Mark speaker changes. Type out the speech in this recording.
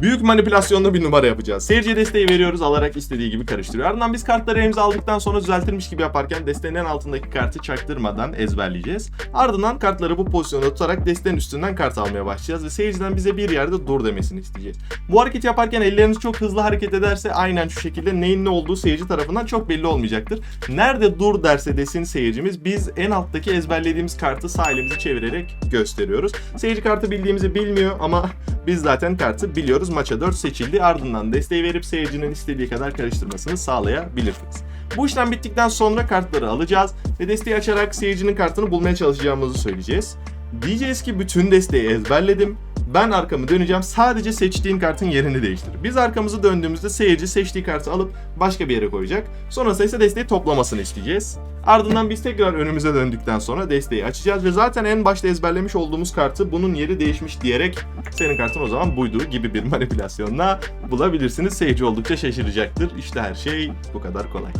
Speaker 1: Büyük manipülasyonlu bir numara yapacağız. Seyirciye desteği veriyoruz alarak istediği gibi karıştırıyor. Ardından biz kartları elimize aldıktan sonra düzeltilmiş gibi yaparken desteğin en altındaki kartı çaktırmadan ezberleyeceğiz. Ardından kartları bu pozisyonda tutarak desteğin üstünden kart almaya başlayacağız ve seyirciden bize bir yerde dur demesini isteyeceğiz. Bu hareketi yaparken elleriniz çok hızlı hareket ederse aynen şu şekilde neyin ne olduğu seyirci tarafından çok belli olmayacaktır. Nerede dur derse desin seyircimiz biz en alttaki ezberlediğimiz kartı sağ elimizi çevirerek gösteriyoruz. Seyirci kartı bildiğimizi bilmiyor ama biz zaten kartı biliyoruz. Maça 4 seçildi. Ardından desteği verip seyircinin istediği kadar karıştırmasını sağlayabilirsiniz. Bu işlem bittikten sonra kartları alacağız ve desteği açarak seyircinin kartını bulmaya çalışacağımızı söyleyeceğiz. Diyeceğiz ki bütün desteği ezberledim. Ben arkamı döneceğim. Sadece seçtiğin kartın yerini değiştir. Biz arkamızı döndüğümüzde seyirci seçtiği kartı alıp başka bir yere koyacak. Sonrasında ise desteği toplamasını isteyeceğiz. Ardından biz tekrar önümüze döndükten sonra desteği açacağız ve zaten en başta ezberlemiş olduğumuz kartı bunun yeri değişmiş diyerek senin kartın o zaman buydu gibi bir manipülasyonla bulabilirsiniz. Seyirci oldukça şaşıracaktır. İşte her şey bu kadar kolay.